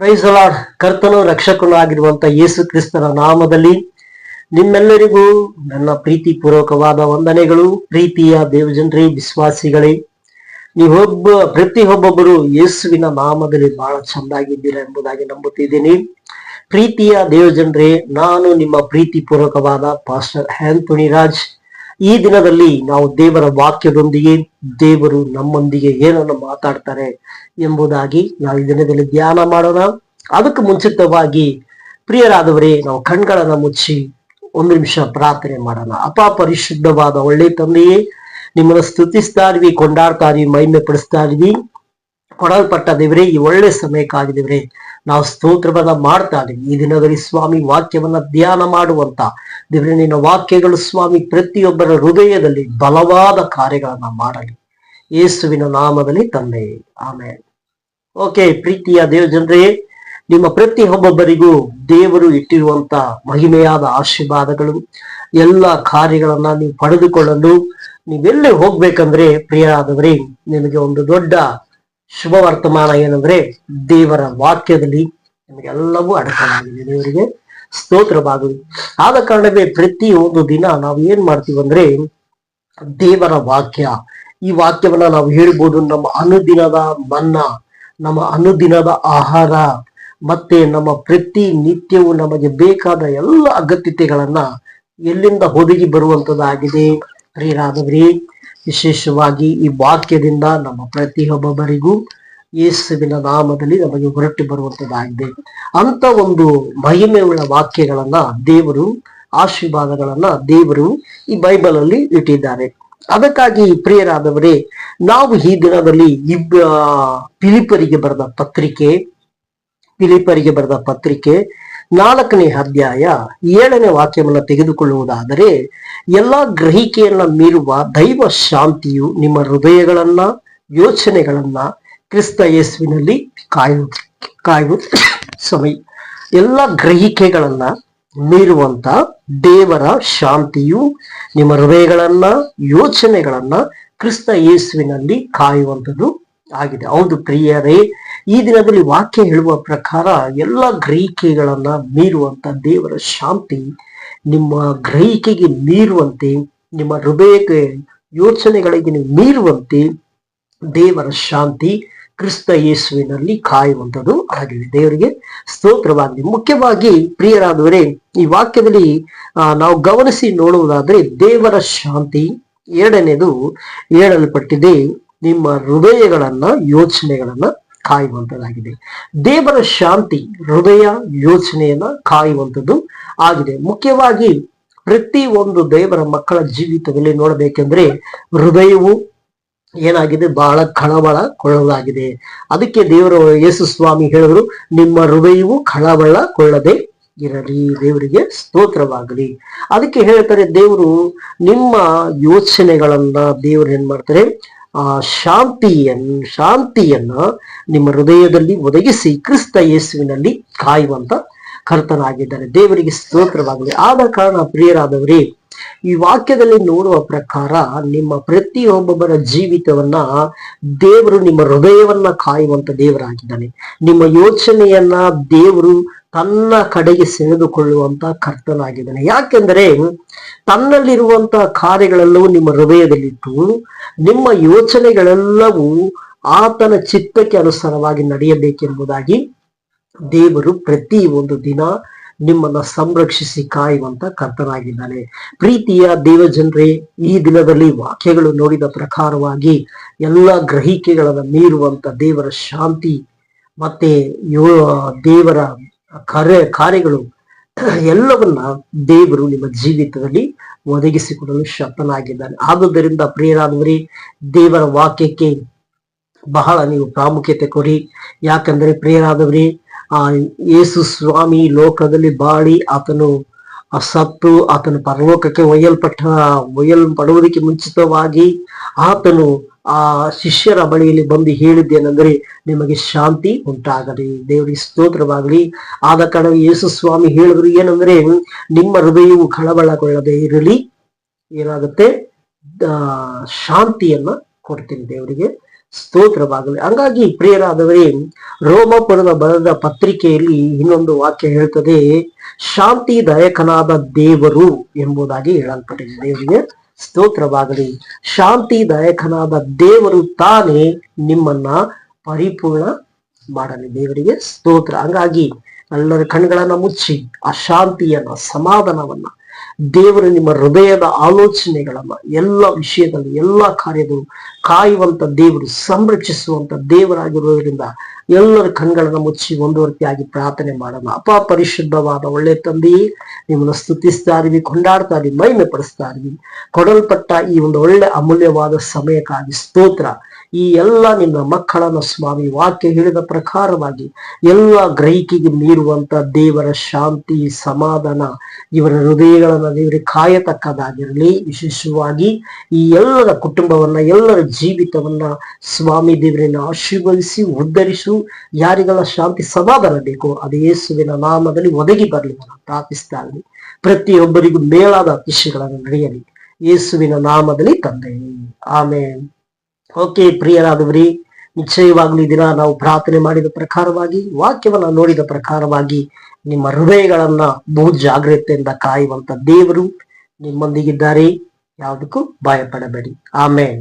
Price lord ಕರ್ತನು ರಕ್ಷಕನು ಆಗಿರುವಂತ ಯೇಸು ಕ್ರಿಸ್ತನ ನಾಮದಲ್ಲಿ ನಿಮ್ಮೆಲ್ಲರಿಗೂ ನನ್ನ ಪ್ರೀತಿ ಪೂರ್ವಕವಾದ ವಂದನೆಗಳು. ಪ್ರೀತಿಯ ದೇವಜನರೇ, ವಿಶ್ವಾಸಿಗಳೇ, ನೀವೊಬ್ಬ, ಪ್ರತಿಯೊಬ್ಬೊಬ್ಬರು ಯೇಸುವಿನ ನಾಮದಲ್ಲಿ ಬಹಳ ಚಂದಾಗಿದ್ದೀರಾ ಎಂಬುದಾಗಿ ನಂಬುತ್ತಿದ್ದೀನಿ. ಪ್ರೀತಿಯ ದೇವಜನರೇ, ನಾನು ನಿಮ್ಮ ಪ್ರೀತಿ ಪೂರ್ವಕವಾದ ಪಾಸ್ಟರ್ ಆಂಥೋನಿ ರಾಜ್ ಈ ದಿನದಲ್ಲಿ ನಾವು ದೇವರ ವಾಕ್ಯದೊಂದಿಗೆ ದೇವರು ನಮ್ಮೊಂದಿಗೆ ಏನನ್ನು ಮಾತಾಡ್ತಾರೆ ಎಂಬುದಾಗಿ ನಾವು ಈ ದಿನದಲ್ಲಿ ಧ್ಯಾನ ಮಾಡೋಣ. ಅದಕ್ಕೆ ಮುಂಚಿತವಾಗಿ ಪ್ರಿಯರಾದವರೇ, ನಾವು ಕಣ್ಗಳನ್ನ ಮುಚ್ಚಿ ಒಂದು ನಿಮಿಷ ಪ್ರಾರ್ಥನೆ ಮಾಡೋಣ. ಅಪ ಪರಿಶುದ್ಧವಾದ ಒಳ್ಳೆ ತಂದೆಯೇ, ನಿಮ್ಮನ್ನು ಸ್ತುತಿಸ್ತಾ ಇದೀವಿ ಕೊಂಡಾಡ್ತಾ ಇದೀವಿ ಮೈಮೆ ಪಡಿಸ್ತಾ ಇದೀವಿ ಕೊಡಲ್ಪಟ್ಟ ದೇವರೇ, ಈ ಒಳ್ಳೆ ಸಮಯಕ್ಕಾಗಿ ದೇವರೇ ನಾವು ಸ್ತೋತ್ರವನ್ನ ಮಾಡ್ತಾ ಇದ್ದೀವಿ ಈ ದಿನದಲ್ಲಿ ಸ್ವಾಮಿ ವಾಕ್ಯವನ್ನ ಧ್ಯಾನ ಮಾಡುವಂತ ದೇವರೇ, ನಿನ್ನ ವಾಕ್ಯಗಳು ಸ್ವಾಮಿ ಪ್ರತಿಯೊಬ್ಬರ ಹೃದಯದಲ್ಲಿ ಬಲವಾದ ಕಾರ್ಯಗಳನ್ನ ಮಾಡಲಿ. ಯೇಸುವಿನ ನಾಮದಲ್ಲಿ ತಂದೆ. ಆಮೇಲೆ ಓಕೆ, ಪ್ರೀತಿಯ ದೇವ, ಜನರೇ, ನಿಮ್ಮ ಪ್ರತಿಯೊಬ್ಬೊಬ್ಬರಿಗೂ ದೇವರು ಇಟ್ಟಿರುವಂತ ಮಹಿಮೆಯಾದ ಆಶೀರ್ವಾದಗಳು. ಎಲ್ಲ ಕಾರ್ಯಗಳನ್ನ ನೀವು ಪಡೆದುಕೊಳ್ಳಲು ನೀವೆಲ್ಲೇ ಹೋಗ್ಬೇಕಂದ್ರೆ ಪ್ರಿಯರಾದವರೇ, ನಿಮಗೆ ಒಂದು ದೊಡ್ಡ ಶುಭ ವರ್ತಮಾನ ಏನಂದ್ರೆ ದೇವರ ವಾಕ್ಯದಲ್ಲಿ ನಮಗೆಲ್ಲವೂ ಅಡಕವಾಗಿದೆ. ದೇವರಿಗೆ ಸ್ತೋತ್ರವಾಗಲಿ ಆದ ಕಾರಣವೇ ಪ್ರತಿ ಒಂದು ದಿನ ನಾವು ಏನ್ ಮಾಡ್ತೀವಿ ಅಂದ್ರೆ ದೇವರ ವಾಕ್ಯ. ಈ ವಾಕ್ಯವನ್ನ ನಾವು ಹೇಳ್ಬೋದು ನಮ್ಮ ಅನುದಿನದ ಮನ್ನ, ನಮ್ಮ ಅನುದಿನದ ಆಹಾರ, ಮತ್ತೆ ನಮ್ಮ ಪ್ರತಿ ನಿತ್ಯವೂ ನಮಗೆ ಬೇಕಾದ ಎಲ್ಲ ಅಗತ್ಯತೆಗಳನ್ನ ಎಲ್ಲಿಂದ ಒದಗಿ ಬರುವಂತದ್ದಾಗಿದೆ. ಪ್ರಿಯರಾದವರೇ ವಿಶೇಷವಾಗಿ ಈ ವಾಕ್ಯದಿಂದ ನಮ್ಮ ಪ್ರತಿಯೊಬ್ಬೊಬ್ಬರಿಗೂ ಯೇಸುವಿನ ನಾಮದಲ್ಲಿ ನಮಗೆ ಹೊರಟು ಬರುವಂತದ್ದಾಗಿದೆ. ಅಂತ ಒಂದು ಮಹಿಮೆಯುಳ್ಳ ವಾಕ್ಯಗಳನ್ನ ದೇವರು, ಆಶೀರ್ವಾದಗಳನ್ನ ದೇವರು ಈ ಬೈಬಲ್ ಅಲ್ಲಿ ಇಟ್ಟಿದ್ದಾರೆ. ಅದಕ್ಕಾಗಿ ಪ್ರಿಯರಾದವರೇ, ನಾವು ಈ ದಿನದಲ್ಲಿ ಇಬ್ಬ ಪಿಲಿಪರಿಗೆ ಬರೆದ ಪತ್ರಿಕೆ, ಪಿಲಿಪರಿಗೆ ಬರೆದ ಪತ್ರಿಕೆ ನಾಲ್ಕನೇ ಅಧ್ಯಾಯ ಏಳನೇ ವಾಕ್ಯವನ್ನು ತೆಗೆದುಕೊಳ್ಳುವುದಾದರೆ, ಎಲ್ಲಾ ಗ್ರಹಿಕೆಯನ್ನ ಮೀರುವ ದೈವ ಶಾಂತಿಯು ನಿಮ್ಮ ಹೃದಯಗಳನ್ನ, ಯೋಚನೆಗಳನ್ನ ಕ್ರಿಸ್ತ ಯೇಸುವಿನಲ್ಲಿ ಕಾಯುವ ಕಾಯುವ ಸಮಯ. ಎಲ್ಲ ಗ್ರಹಿಕೆಗಳನ್ನ ಮೀರುವಂತ ದೇವರ ಶಾಂತಿಯು ನಿಮ್ಮ ಹೃದಯಗಳನ್ನ, ಯೋಚನೆಗಳನ್ನ ಕ್ರಿಸ್ತ ಯೇಸುವಿನಲ್ಲಿ ಕಾಯುವಂಥದ್ದು ಆಗಿದೆ. ಹೌದು ಪ್ರಿಯರೇ ಈ ದಿನದಲ್ಲಿ ವಾಕ್ಯ ಹೇಳುವ ಪ್ರಕಾರ ಎಲ್ಲ ಗ್ರಹಿಕೆಗಳನ್ನ ಮೀರುವಂತ ದೇವರ ಶಾಂತಿ, ನಿಮ್ಮ ಗ್ರಹಿಕೆಗೆ ಮೀರುವಂತೆ, ನಿಮ್ಮ ಹೃದಯಕ್ಕೆ ಯೋಚನೆಗಳಿಗೆ ಮೀರುವಂತೆ ದೇವರ ಶಾಂತಿ ಕ್ರಿಸ್ತ ಯೇಸುವಿನಲ್ಲಿ ಕಾಯುವಂಥದ್ದು ಆಗಿದೆ. ದೇವರಿಗೆ ಸ್ತೋತ್ರವಾಗಿದೆ ಮುಖ್ಯವಾಗಿ ಪ್ರಿಯರಾದವರೇ, ಈ ವಾಕ್ಯದಲ್ಲಿ ನಾವು ಗಮನಿಸಿ ನೋಡುವುದಾದ್ರೆ ದೇವರ ಶಾಂತಿ. ಎರಡನೇದು ಹೇಳಲ್ಪಟ್ಟಿದೆ, ನಿಮ್ಮ ಹೃದಯಗಳನ್ನ ಯೋಚನೆಗಳನ್ನ ಕಾಯುವಂತದ್ದಾಗಿದೆ ದೇವರ ಶಾಂತಿ ಹೃದಯ ಯೋಚನೆಯನ್ನ ಕಾಯುವಂಥದ್ದು ಆಗಿದೆ. ಮುಖ್ಯವಾಗಿ ಪ್ರತಿ ಒಂದು ದೇವರ ಮಕ್ಕಳ ಜೀವಿತದಲ್ಲಿ ನೋಡಬೇಕೆಂದ್ರೆ ಹೃದಯವು ಏನಾಗಿದೆ? ಬಹಳ ಕಳವಳಗೊಳ್ಳಲಾಗಿದೆ ಅದಕ್ಕೆ ದೇವರು ಯೇಸು ಸ್ವಾಮಿ ಹೇಳಿದ್ರು, ನಿಮ್ಮ ಹೃದಯವು ಕಳವಳಗೊಳ್ಳದೆ ಇರಲಿ, ದೇವರಿಗೆ ಸ್ತೋತ್ರವಾಗಲಿ. ಅದಕ್ಕೆ ಹೇಳ್ತಾರೆ ದೇವರು, ನಿಮ್ಮ ಯೋಚನೆಗಳನ್ನ ದೇವರು ಏನ್ ಮಾಡ್ತಾರೆ? ಆ ಶಾಂತಿಯನ್, ಶಾಂತಿಯನ್ನ ನಿಮ್ಮ ಹೃದಯದಲ್ಲಿ ಒದಗಿಸಿ ಕ್ರಿಸ್ತ ಯೇಸುವಿನಲ್ಲಿ ಕಾಯುವಂತ ಕರ್ತನಾಗಿದ್ದಾರೆ. ದೇವರಿಗೆ ಸ್ತೋತ್ರವಾಗಲಿ. ಆದ ಕಾರಣ ಪ್ರಿಯರಾದವರೇ, ಈ ವಾಕ್ಯದಲ್ಲಿ ನೋಡುವ ಪ್ರಕಾರ ನಿಮ್ಮ ಪ್ರತಿಯೊಬ್ಬೊಬ್ಬರ ಜೀವಿತವನ್ನ ದೇವರು ನಿಮ್ಮ ಹೃದಯವನ್ನ ಕಾಯುವಂತ ದೇವರಾಗಿದ್ದಾನೆ. ನಿಮ್ಮ ಯೋಚನೆಯನ್ನ ದೇವರು ತನ್ನ ಕಡೆಗೆ ಸೆಳೆದುಕೊಳ್ಳುವಂತಹ ಕರ್ತನಾಗಿದ್ದಾನೆ. ಯಾಕೆಂದರೆ ತನ್ನಲ್ಲಿರುವಂತಹ ಕಾರ್ಯಗಳೆಲ್ಲವೂ ನಿಮ್ಮ ಹೃದಯದಲ್ಲಿಟ್ಟು ನಿಮ್ಮ ಯೋಚನೆಗಳೆಲ್ಲವೂ ಆತನ ಚಿತ್ತಕ್ಕೆ ಅನುಸಾರವಾಗಿ ನಡೆಯಬೇಕೆಂಬುದಾಗಿ ದೇವರು ಪ್ರತಿ ಒಂದು ದಿನ ನಿಮ್ಮನ್ನ ಸಂರಕ್ಷಿಸಿ ಕಾಯುವಂತ ಕರ್ತನಾಗಿದ್ದಾನೆ. ಪ್ರೀತಿಯ ದೇವಜನರೇ, ಈ ದಿನದಲ್ಲಿ ವಾಕ್ಯಗಳು ನೋಡಿದ ಪ್ರಕಾರವಾಗಿ ಎಲ್ಲ ಗ್ರಹಿಕೆಗಳನ್ನ ಮೀರುವಂತ ದೇವರ ಶಾಂತಿ ಮತ್ತೆ ಯೋ ದೇವರ ಕಾರ್ಯ ಕಾರ್ಯಗಳು ಎಲ್ಲವನ್ನ ದೇವರು ನಿಮ್ಮ ಜೀವಿತದಲ್ಲಿ ಒದಗಿಸಿಕೊಡಲು ಶಕ್ತನಾಗಿದ್ದಾನೆ ಆದುದರಿಂದ ಪ್ರಿಯರಾದವರೇ, ದೇವರ ವಾಕ್ಯಕ್ಕೆ ಬಹಳ ನೀವು ಪ್ರಾಮುಖ್ಯತೆ ಕೊಡಿ. ಯಾಕಂದ್ರೆ ಪ್ರಿಯರಾದವರೇ, ಆ ಯೇಸು ಸ್ವಾಮಿ ಲೋಕದಲ್ಲಿ ಬಾಳಿ ಆತನು ಸತ್ತು, ಆತನು ಪರಲೋಕಕ್ಕೆ ಒಯ್ಯಲ್ಪಟ್ಟ, ಒಯ್ಯಲ್ಪಡುವುದಕ್ಕೆ ಮುಂಚಿತವಾಗಿ ಆತನು ಆ ಶಿಷ್ಯರ ಬಳಿಯಲ್ಲಿ ಬಂದು ಹೇಳಿದ್ದೇನೆಂದರೆ ನಿಮಗೆ ಶಾಂತಿ ಉಂಟಾಗಲಿ. ದೇವರಿಗೆ ಸ್ತೋತ್ರವಾಗಲಿ. ಆದ ಕಾರಣ ಯೇಸು ಸ್ವಾಮಿ ಹೇಳಿದ್ರು ಏನಂದ್ರೆ, ನಿಮ್ಮ ಹೃದಯವು ಕಳವಳಗೊಳ್ಳದೆ ಇರಲಿ. ಏನಾಗುತ್ತೆ? ಶಾಂತಿಯನ್ನ ಕೊಡ್ತೀನಿ ದೇವರಿಗೆ. ಸ್ತೋತ್ರವಾಗಲಿ. ಹಂಗಾಗಿ ಪ್ರಿಯರಾದವರೇ, ರೋಮಪುರದ ಬರೆದ ಪತ್ರಿಕೆಯಲ್ಲಿ ಇನ್ನೊಂದು ವಾಕ್ಯ ಹೇಳ್ತದೆ, ಶಾಂತಿದಾಯಕನಾದ ದೇವರು ಎಂಬುದಾಗಿ ಹೇಳಲ್ಪಟ್ಟಿದೆ ದೇವರಿಗೆ. ಸ್ತೋತ್ರವಾಗಲಿ. ಶಾಂತಿದಾಯಕನಾದ ದೇವರು ತಾನೇ ನಿಮ್ಮನ್ನ ಪರಿಪೂರ್ಣ ಮಾಡಲಿ. ದೇವರಿಗೆ ಸ್ತೋತ್ರ. ಹಂಗಾಗಿ ಎಲ್ಲರ ಕಣ್ಗಳನ್ನ ಮುಚ್ಚಿ, ಆ ಶಾಂತಿಯನ್ನ, ಸಮಾಧಾನವನ್ನ, ದೇವರು ನಿಮ್ಮ ಹೃದಯದ ಆಲೋಚನೆಗಳನ್ನ, ಎಲ್ಲ ವಿಷಯದಲ್ಲಿ, ಎಲ್ಲ ಕಾರ್ಯಗಳು ಕಾಯುವಂತ ದೇವರು, ಸಂರಕ್ಷಿಸುವಂತ ದೇವರಾಗಿರುವುದರಿಂದ ಎಲ್ಲರ ಕಣ್ಗಳನ್ನ ಮುಚ್ಚಿ ಮುಂದುವರ್ತಿಯಾಗಿ ಪ್ರಾರ್ಥನೆ ಮಾಡೋಣ. ಅಪ ಪರಿಶುದ್ಧವಾದ ಒಳ್ಳೆ ತಂದಿ, ನಿಮ್ಮನ್ನು ಸ್ತುತಿಸ್ತಾ ಇದೀವಿ ಕೊಂಡಾಡ್ತಾ ಇದೀವಿ ಮಹಿಮೆ ಪಡಿಸ್ತಾ ಇದೀವಿ ಕೊಡಲ್ಪಟ್ಟ ಈ ಒಂದು ಒಳ್ಳೆ ಅಮೂಲ್ಯವಾದ ಸಮಯಕ್ಕಾಗಿ ಸ್ತೋತ್ರ. ಈ ಎಲ್ಲ ನಿನ್ನ ಮಕ್ಕಳನ್ನ ಸ್ವಾಮಿ ವಾಕ್ಯ ಹೇಳಿದ ಪ್ರಕಾರವಾಗಿ ಎಲ್ಲ ಗ್ರಹಿಕೆಗೆ ಮೀರುವಂತ ದೇವರ ಶಾಂತಿ, ಸಮಾಧಾನ, ಇವರ ಹೃದಯಗಳನ್ನ ದೇವರಿಗೆ ಕಾಯತಕ್ಕದಾಗಿರಲಿ. ವಿಶೇಷವಾಗಿ ಈ ಎಲ್ಲರ ಕುಟುಂಬವನ್ನ, ಎಲ್ಲರ ಜೀವಿತವನ್ನ ಸ್ವಾಮಿ ದೇವರನ್ನ ಆಶೀರ್ವದಿಸಿ, ಉದ್ಧರಿಸು ಯಾರಿಗೆಲ್ಲ ಶಾಂತಿ ಸದಾ ಬರಬೇಕು, ಅದು ಯೇಸುವಿನ ನಾಮದಲ್ಲಿ ಒದಗಿ ಬರಲಿ ನಾನು ಪ್ರಾರ್ಥಿಸ್ತಾ ಇದ್ದೀನಿ ಪ್ರತಿಯೊಬ್ಬರಿಗೂ ಮೇಲಾದ ಅತಿಶಯಗಳನ್ನು ನಡೆಯಲಿ. ಯೇಸುವಿನ ನಾಮದಲ್ಲಿ ತಂದೆ. ಆಮೇಲೆ ಓಕೆ, ಪ್ರಿಯರಾದವರಿ, ನಿಶ್ಚಯವಾಗ್ಲಿ ದಿನ ನಾವು ಪ್ರಾರ್ಥನೆ ಮಾಡಿದ ಪ್ರಕಾರವಾಗಿ, ವಾಕ್ಯವನ್ನ ನೋಡಿದ ಪ್ರಕಾರವಾಗಿ ನಿಮ್ಮ ಹೃದಯಗಳನ್ನ ಬಹು ಜಾಗ್ರತೆಯಿಂದ ಕಾಯುವಂತ ದೇವರು ನಿಮ್ಮೊಂದಿಗಿದ್ದಾರೆ. ಯಾವುದಕ್ಕೂ ಭಯಪಡಬೇಡಿ. ಆಮೇಲೆ